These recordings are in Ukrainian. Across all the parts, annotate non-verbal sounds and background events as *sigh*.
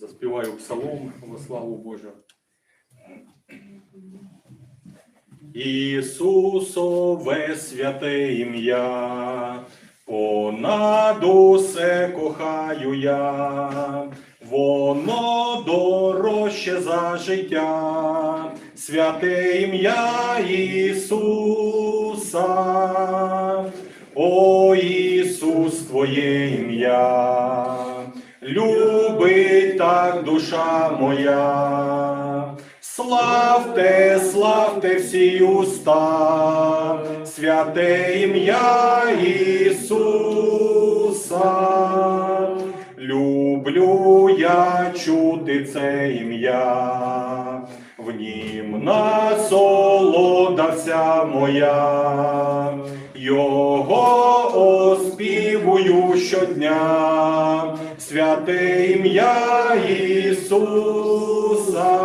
заспіваю псалом во славу Божу. Ісусове святе ім'я, понад усе кохаю я, воно дорожче за життя, святе ім'я Ісуса. О Ісус, Твоє ім'я, любить так душа моя. Славте, славте всі уста, святе ім'я Ісуса. Люблю я чути це ім'я, в нім насолода вся моя, його оспівую щодня, святе ім'я Ісуса.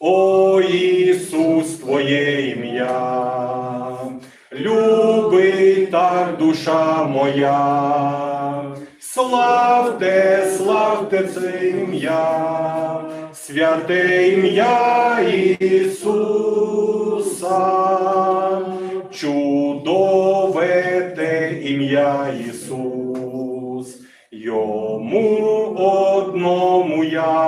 О Ісус, Твоє ім'я, любить так душа моя, славте, славте це ім'я, святе ім'я Ісуса, чудове те ім'я Ісус,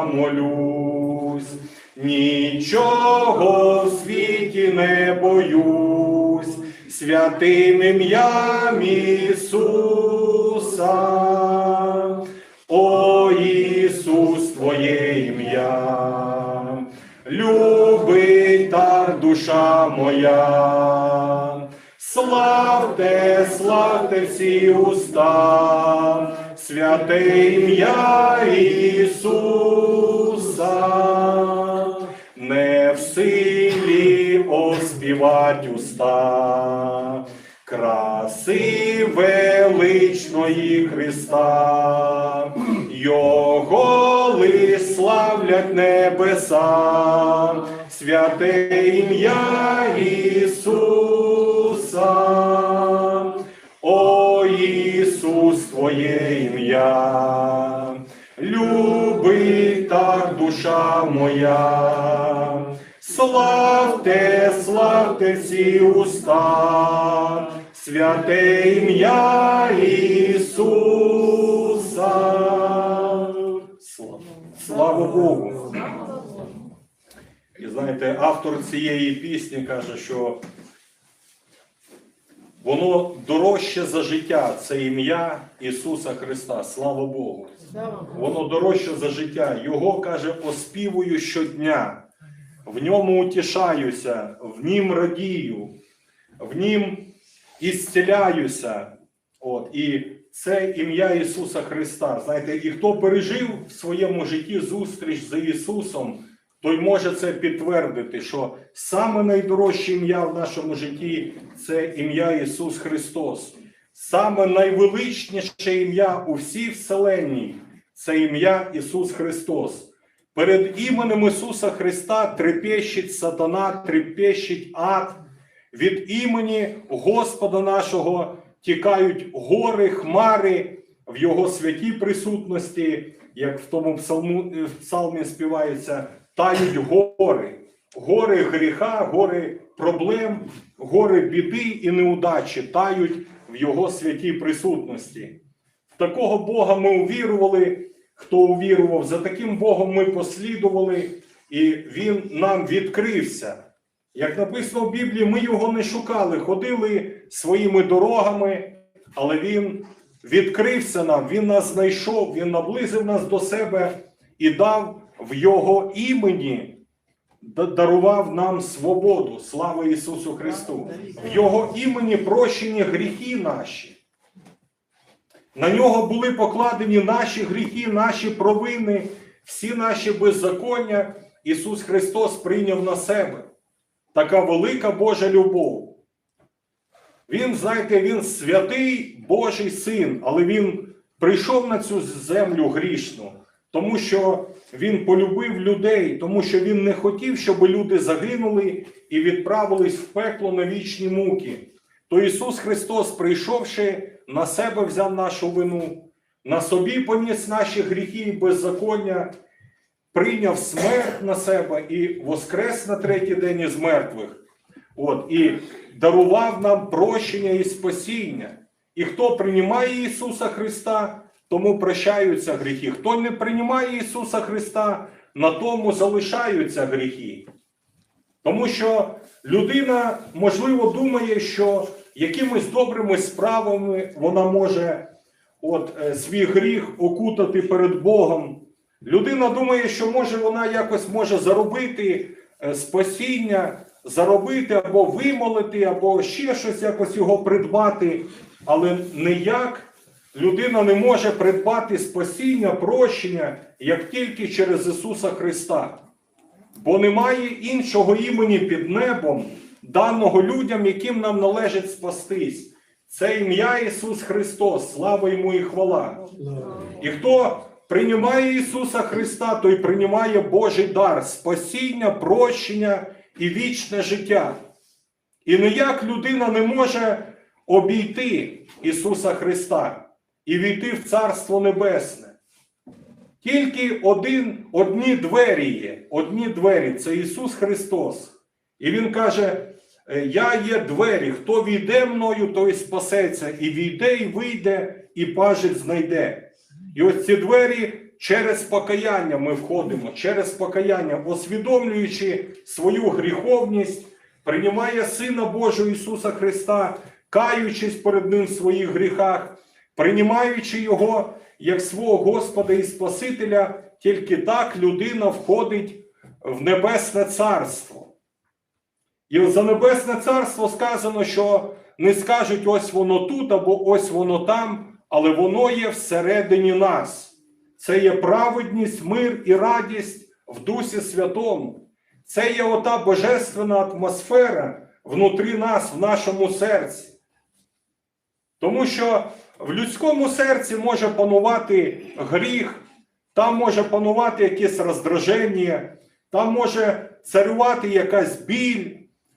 молюсь, нічого в світі не боюсь, святим ім'ям Ісуса. О Ісус, Твоє ім'я, любить так душа моя, славте, славте всі уста, святе ім'я Ісуса, не в силі оспівать уста, краси величної Христа, Його лиш славлять небеса, святе ім'я Ісуса. О Ісус, Твоє ім'я, любить так душа моя, славте, славте всі уста, святе ім'я Ісуса. Слава Богу! І знаєте, автор цієї пісні каже, що воно дорожче за життя, це ім'я Ісуса Христа. Слава Богу! Воно дорожче за життя. Його каже, оспівую щодня, в ньому утішаюся, в нім радію, в нім ісціляюся. От, і це ім'я Ісуса Христа. Знаєте, і хто пережив в своєму житті зустріч з Ісусом, той може це підтвердити, що саме найдорожче ім'я в нашому житті це ім'я Ісус Христос. Саме найвеличніше ім'я у всій вселенній це ім'я Ісус Христос. Перед іменем Ісуса Христа трепещить сатана, трепещить ад. Від імені Господа нашого тікають гори, хмари в Його святій присутності, як в тому псалмі співається, тають гори, гори гріха, гори проблем, гори біди і неудачі тають в Його святій присутності. В такого Бога ми увірували, хто увірував, за таким Богом ми послідували, і Він нам відкрився. Як написано в Біблії, ми його не шукали, ходили своїми дорогами, але Він відкрився нам, Він нас знайшов, Він наблизив нас до себе і дав в Його імені, дарував нам свободу. Слава Ісусу Христу! В Його імені прощені гріхи наші. На нього були покладені наші гріхи, наші провини, всі наші беззаконня. Ісус Христос прийняв на себе. Така велика Божа любов. Він, знаєте, він святий Божий син, але він прийшов на цю землю грішну, тому що він полюбив людей, тому що він не хотів, щоб люди загинули і відправились в пекло на вічні муки. То Ісус Христос, прийшовши, на себе взяв нашу вину, на собі поніс наші гріхи і беззаконня, прийняв смерть на себе і воскрес на третій день із мертвих. От, і дарував нам прощення і спасіння. І хто приймає Ісуса Христа, тому прощаються гріхи. Хто не приймає Ісуса Христа, на тому залишаються гріхи. Тому що людина, можливо, думає, що якимись добрими справами вона може от, е, свій гріх окутати перед Богом. Людина думає, що може вона якось може заробити е, спасіння, заробити або вимолити, або ще щось якось його придбати, але ніяк людина не може придбати спасіння, прощення, як тільки через Ісуса Христа. Бо немає іншого імені під небом, даного людям, яким нам належить спастись. Це ім'я Ісус Христос, слава йому і хвала. І хто приймає Ісуса Христа, той приймає Божий дар, спасіння, прощення і вічне життя. І ніяк людина не може обійти Ісуса Христа і війти в Царство Небесне. Тільки один, одні двері є, одні двері це Ісус Христос. І Він каже: «Е, Я є двері, хто війде мною, той спасеться, і війде, і вийде, і пажить знайде. І ось ці двері через покаяння ми входимо, через покаяння, усвідомлюючи свою гріховність, приймає Сина Божого Ісуса Христа, каючись перед Ним в своїх гріхах, приймаючи Його як свого Господа і Спасителя, тільки так людина входить в Небесне Царство. І за Небесне Царство сказано, що не скажуть ось воно тут або ось воно там, але воно є всередині нас. Це є праведність, мир і радість в Дусі Святому. Це є ота божественна атмосфера внутрі нас, в нашому серці. Тому що в людському серці може панувати гріх, там може панувати якесь роздраження, там може царювати якась біль,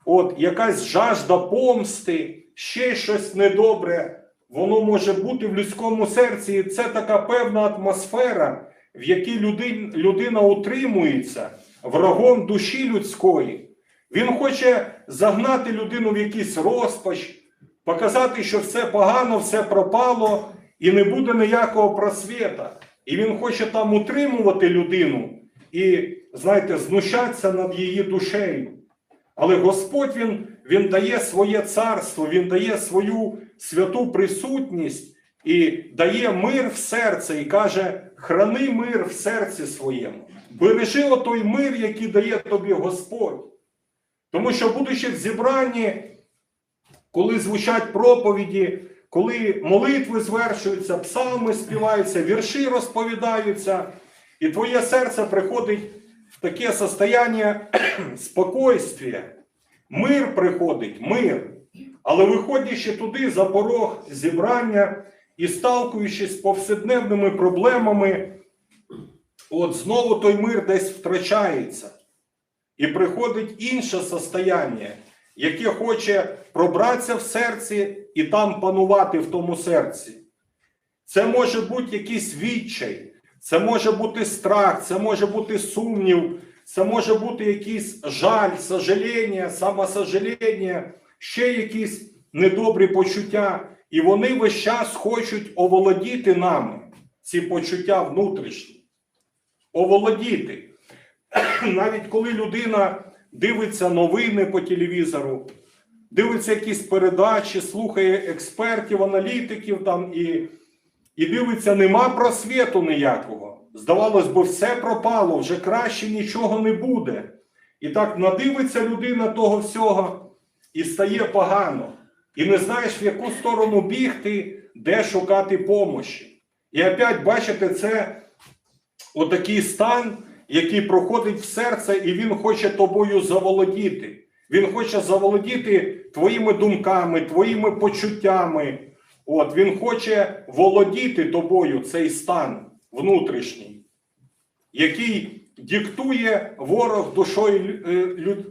от, якась жажда помсти, ще щось недобре. Воно може бути в людському серці, і це така певна атмосфера, в якій людина, людина утримується врагом душі людської. Він хоче загнати людину в якийсь розпач, показати, що все погано, все пропало і не буде ніякого просвіта. І він хоче там утримувати людину і, знаєте, знущатися над її душею. Але Господь Він, він дає своє царство, Він дає свою святу присутність і дає мир в серце і каже: храни мир в серці своєму. Бережи отой мир, який дає тобі Господь. Тому що, будучи в зібранні, коли звучать проповіді, коли молитви звершуються, псалми співаються, вірші розповідаються, і твоє серце приходить в таке состояние *clears throat* спокойствия, мир приходить, мир. Але виходячи туди за порог зібрання і сталкуючись з повседневними проблемами, от знову той мир десь втрачається. І приходить інше состояння, яке хоче пробратися в серці і там панувати в тому серці. Це може бути якийсь відчай, це може бути страх, це може бути сумнів, це може бути якийсь жаль, сожаління, самосожаління, ще якісь недобрі почуття. І вони весь час хочуть оволодіти нами, ці почуття внутрішні. Оволодіти. *clears throat* Навіть коли людина дивиться новини по телевізору, дивиться якісь передачі, слухає експертів, аналітиків там і і дивиться, нема просвіту ніякого. Здавалось би, все пропало, вже краще нічого не буде. І так надивиться людина того всього і стає погано. І не знаєш, в яку сторону бігти, де шукати помощі. І опять, бачите, це отакий стан, який проходить в серце, і він хоче тобою заволодіти. Він хоче заволодіти твоїми думками, твоїми почуттями. От Він хоче володіти тобою цей стан внутрішній, який диктує ворог душою е,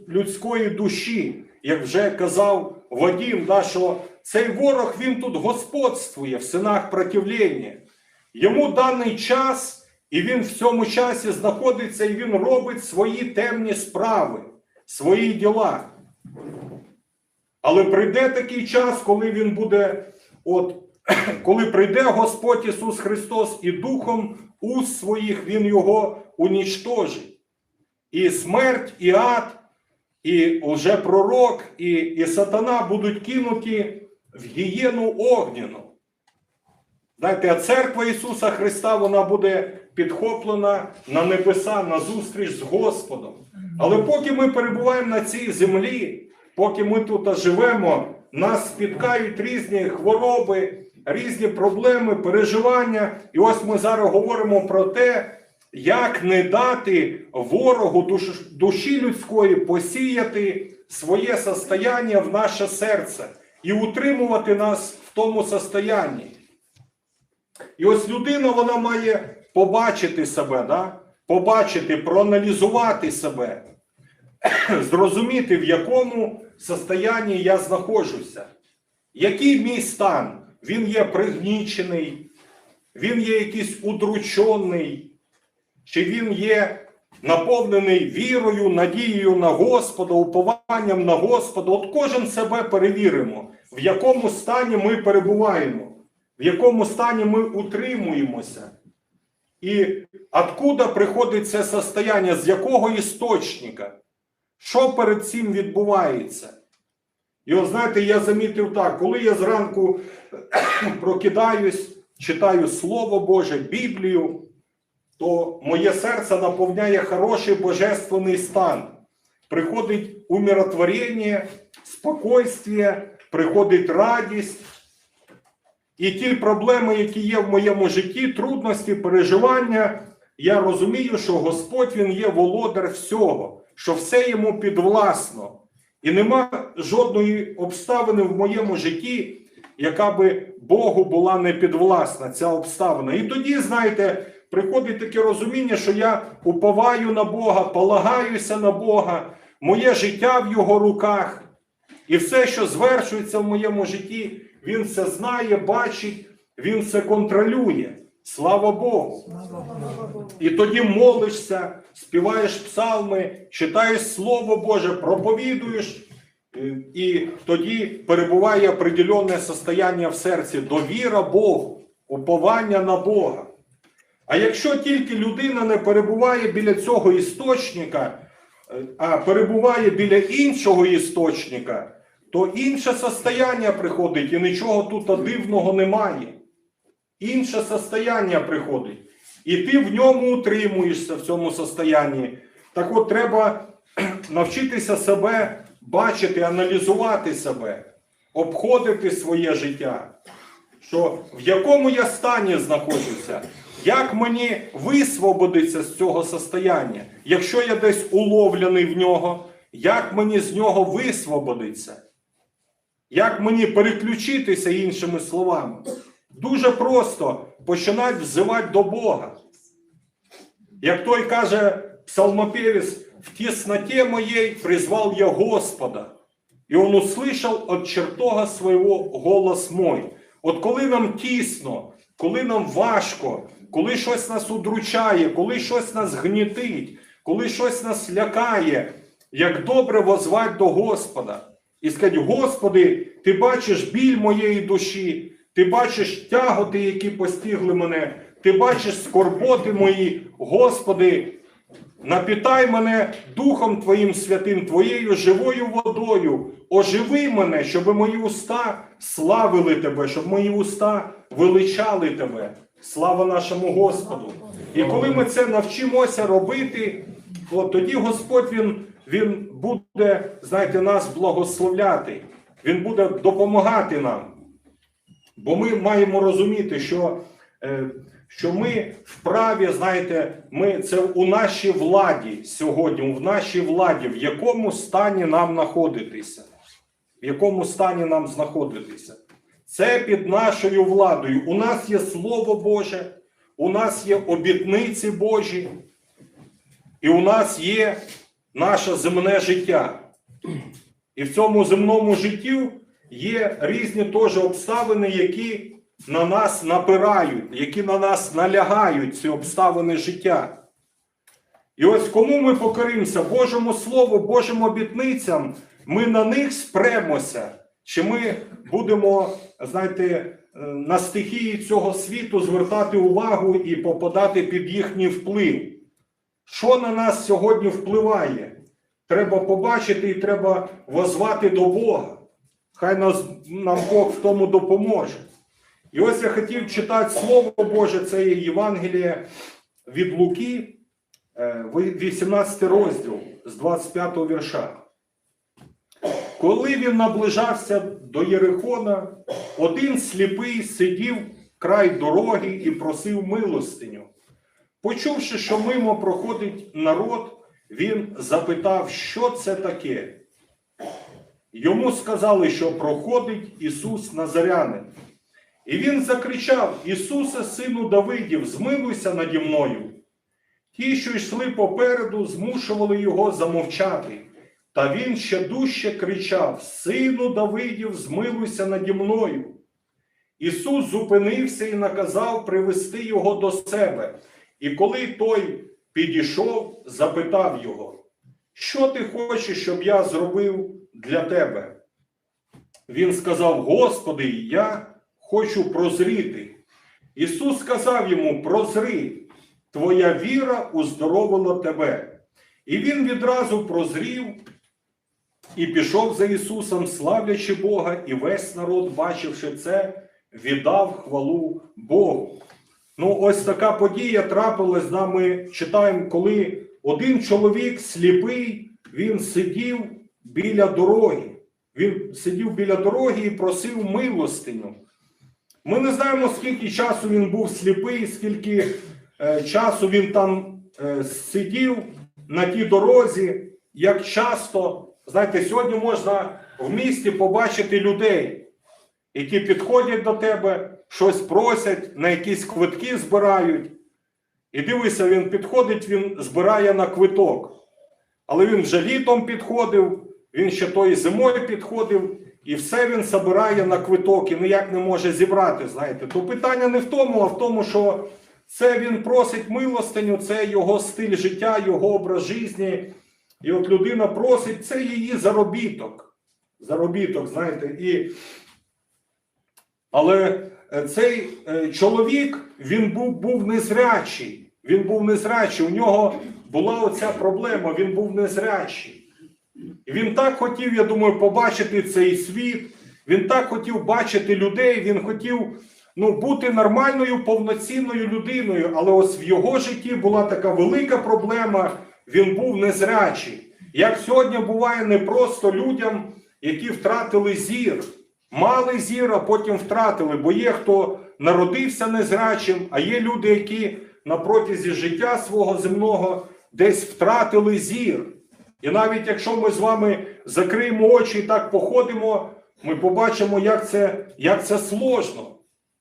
людської душі, як вже казав Вадим, да, що цей ворог він тут господствує в синах противлення. Йому даний час, і він в цьому часі знаходиться, і він робить свої темні справи, свої діла. Але прийде такий час, коли він буде, от, *clears throat* коли прийде Господь Ісус Христос і Духом уст своїх Він його унічтожить. І смерть, і ад, і вже пророк, і, і сатана будуть кинуті в гієну огняну. Знаєте, а церква Ісуса Христа вона буде підхоплена на небеса, на зустріч з Господом. Але поки ми перебуваємо на цій землі, поки ми тут живемо, нас спіткають різні хвороби, різні проблеми, переживання. І ось ми зараз говоримо про те, як не дати ворогу душі людської посіяти своє состояння в наше серце і утримувати нас в тому состоянні. І ось людина вона має побачити себе, да? побачити, проаналізувати себе, *clears throat* зрозуміти, в якому состоянні я знаходжуся. Який мій стан? Він є пригнічений, він є якийсь удручений, чи він є наповнений вірою, надією на Господа, упованням на Господа. От кожен себе перевіримо, в якому стані ми перебуваємо, в якому стані ми утримуємося. І откуда приходить це состояння, з якого істочника? Що перед цим відбувається? І от знаєте, я замітив так, коли я зранку *coughs* прокидаюсь, читаю Слово Боже, Біблію, то моє серце наповняє хороший божественний стан. Приходить умиротворення, спокойствие, приходить радість. І ті проблеми, які є в моєму житті, трудності, переживання, я розумію, що Господь Він є володар всього, що все йому підвласно. І нема жодної обставини в моєму житті, яка би Богу була не підвласна, ця обставина. І тоді, знаєте, приходить таке розуміння, що я уповаю на Бога, полагаюся на Бога, моє життя в Його руках. І все, що звершується в моєму житті, він це знає, бачить, він це контролює. Слава Богу! І тоді молишся, співаєш псалми, читаєш Слово Боже, проповідуєш, е, і тоді перебуває определенне состояння в серці, довіра Богу, уповання на Бога. А якщо тільки людина не перебуває біля цього істочника, е, а перебуває біля іншого істочника, то інше состояння приходить і нічого тут дивного немає. Інше состояння приходить. І ти в ньому утримуєшся в цьому состоянні. Так от треба *clears throat* навчитися себе бачити, аналізувати себе, обходити своє життя. Що в якому я стані знаходжуся, як мені висвободитися з цього состояння, якщо я десь уловлений в нього, як мені з нього висвободитися? Як мені переключитися іншими словами? Дуже просто починати взивати до Бога. Як той каже псалмопевець, в тесноте моей призвал я Господа, і Он услышав от чертога свого голос мой. От коли нам тісно, коли нам важко, коли щось нас удручає, коли щось нас гнітить, коли щось нас лякає, як добре возвати до Господа і сказати, Господи, ти бачиш біль моєї душі, ти бачиш тяготи, які постигли мене, ти бачиш скорботи мої, Господи, напітай мене Духом Твоїм святим, Твоєю живою водою, оживи мене, щоб мої уста славили Тебе, щоб мої уста величали Тебе. Слава нашому Господу! І коли ми це навчимося робити, от тоді Господь Він, Він буде, знаєте, нас благословляти, Він буде допомагати нам. Бо ми маємо розуміти, що, е, що ми вправі, знаєте, ми це у нашій владі сьогодні, в нашій владі, в якому стані нам знаходитися. В якому стані нам знаходитися. Це під нашою владою. У нас є Слово Боже, у нас є обітниці Божі, і у нас є наше земне життя. І в цьому земному житті є різні теж обставини, які на нас напирають, які на нас налягають ці обставини життя. І ось кому ми покоримося Божому Слову, Божим обітницям, ми на них спремося, чи ми будемо, знаєте, е, на стихії цього світу звертати увагу і попадати під їхній вплив. Що на нас сьогодні впливає? Треба побачити і треба возвати до Бога. Хай нас, нам Бог в тому допоможе. І ось я хотів читати Слово Боже, це є Євангеліє від Луки, е, 18 розділ з 25 вірша. Коли він наближався до Єрихона, один сліпий сидів край дороги і просив милостиню. Почувши, що мимо проходить народ, він запитав, що це таке. Йому сказали, що проходить Ісус Назарянин. І він закричав: Ісусе, сину Давидів, змилуйся наді мною. Ті, що йшли попереду, змушували його замовчати. Та він ще дужче кричав: Сину Давидів, змилуйся наді мною. Ісус зупинився і наказав привести його до себе. І коли той підійшов, запитав його, що ти хочеш, щоб я зробив для тебе? Він сказав: Господи, я хочу прозріти. Ісус сказав йому: Прозри, твоя віра уздоровила тебе. І він відразу прозрів і пішов за Ісусом, славлячи Бога, і весь народ, бачивши це, віддав хвалу Богу. Ну, ось така подія трапилась з нами. Читаємо, коли один чоловік сліпий, він сидів біля дороги. Він сидів біля дороги і просив милостиню. Ми не знаємо, скільки часу він був сліпий, скільки е, часу він там е, сидів на тій дорозі, як часто, знаєте, сьогодні можна в місті побачити людей, які підходять до тебе, щось просять, на якісь квитки збирають. І дивися, він підходить, він збирає на квиток. Але він вже літом підходив, він ще тої зимою підходив, і все він збирає на квиток і ніяк не може зібрати. Знаєте, то питання не в тому, а в тому, що це він просить милостиню, це його стиль життя, його образ житті. І от людина просить, це її заробіток. Заробіток, знаєте, і. Але цей е, чоловік він був, був незрячий. Він був незрячий. У нього була оця проблема, він був незрячий. Він так хотів, я думаю, побачити цей світ. Він так хотів бачити людей, він хотів ну, бути нормальною, повноцінною людиною. Але ось в його житті була така велика проблема, він був незрячий. Як сьогодні буває не просто людям, які втратили зір, мали зір, а потім втратили, бо є хто народився незрячим, а є люди, які на протязі життя свого земного десь втратили зір. І навіть якщо ми з вами закриємо очі і так походимо, ми побачимо, як це, як це сложно,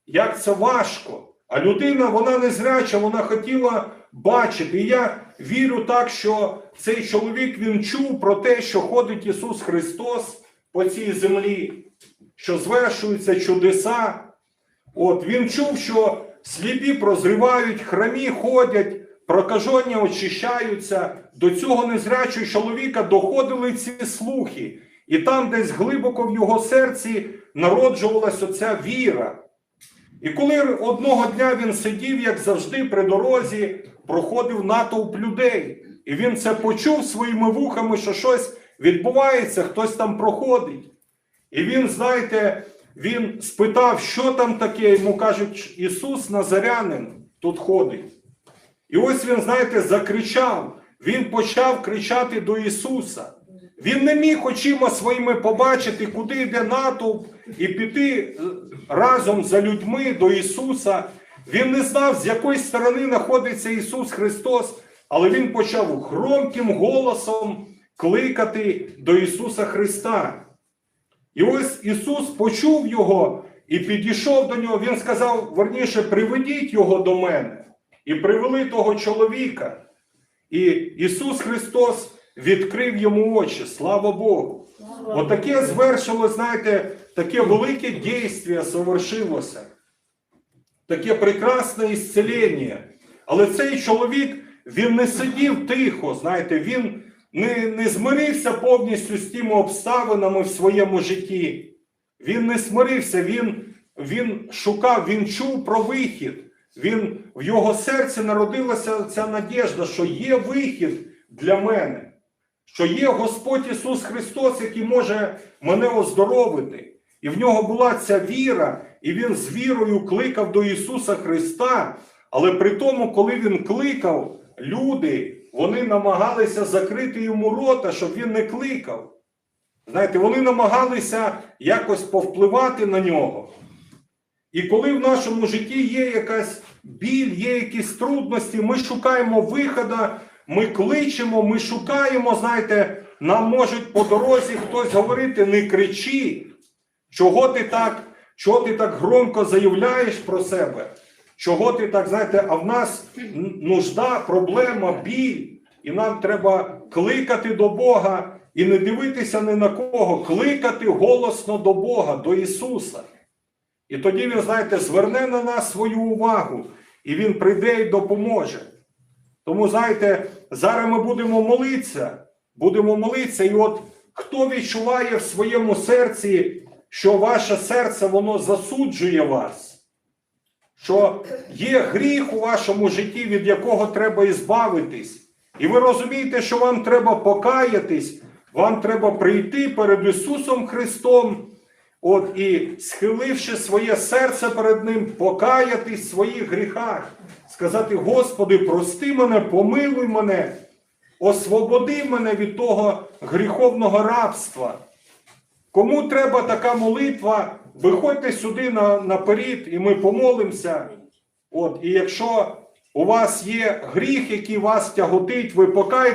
як це важко. А людина, вона незряча, вона хотіла бачити. І я вірю так, що цей чоловік він чув про те, що ходить Ісус Христос по цій землі, що звершуються чудеса. От він чув, що сліпі прозривають, храмі ходять, прокажені очищаються. До цього незрячого чоловіка доходили ці слухи. І там, десь глибоко в його серці, народжувалася оця віра. І коли одного дня він сидів, як завжди, при дорозі, проходив натовп людей. І він це почув своїми вухами, що щось відбувається, хтось там проходить. І він, знаєте, він спитав, що там таке, йому кажуть, Ісус Назарянин тут ходить. І ось він, знаєте, закричав, він почав кричати до Ісуса. Він не міг очима своїми побачити, куди йде натовп, і піти е, разом за людьми до Ісуса. Він не знав, з якої сторони знаходиться Ісус Христос, але Він почав громким голосом кликати до Ісуса Христа. І ось Ісус почув його і підійшов до нього. Він сказав: верніше, приведіть його до мене. І привели того чоловіка. І Ісус Христос відкрив йому очі, слава Богу. Отаке звершило, знаєте, таке велике дійство совершилося. таке прекрасне ісцелення. Але цей чоловік, він не сидів тихо, знаєте, він не, не змирився повністю з тими обставинами в своєму житті. Він не смирився, він, він шукав, він чув про вихід. Він, в його серці народилася ця надіжда, що є вихід для мене, що є Господь Ісус Христос, який може мене оздоровити. І в нього була ця віра, і він з вірою кликав до Ісуса Христа. Але при тому, коли він кликав, люди вони намагалися закрити йому рота, щоб він не кликав. Знаєте, вони намагалися якось повпливати на нього. І коли в нашому житті є якась біль, є якісь трудності, ми шукаємо виходу, ми кличемо, ми шукаємо, знаєте, нам можуть по дорозі хтось говорити, не кричи, чого ти так, чого ти так громко заявляєш про себе, чого ти так, знаєте, а в нас нужда, проблема, біль, і нам треба кликати до Бога і не дивитися ні на кого, кликати голосно до Бога, до Ісуса. І тоді він, знаєте, зверне на нас свою увагу, і Він прийде і допоможе. Тому, знаєте, зараз ми будемо молитися, будемо молитися, і от хто відчуває в своєму серці, що ваше серце воно засуджує вас, що є гріх у вашому житті, від якого треба ізбавитись, і ви розумієте, що вам треба покаятись, вам треба прийти перед Ісусом Христом. От і схиливши своє серце перед Ним, покаятись в своїх гріхах, сказати: Господи, прости мене, помилуй мене, освободи мене від того гріховного рабства. Кому треба така молитва, виходьте сюди на, наперед, і ми помолимося. От, і якщо у вас є гріх, який вас тяготить, ви покаєте.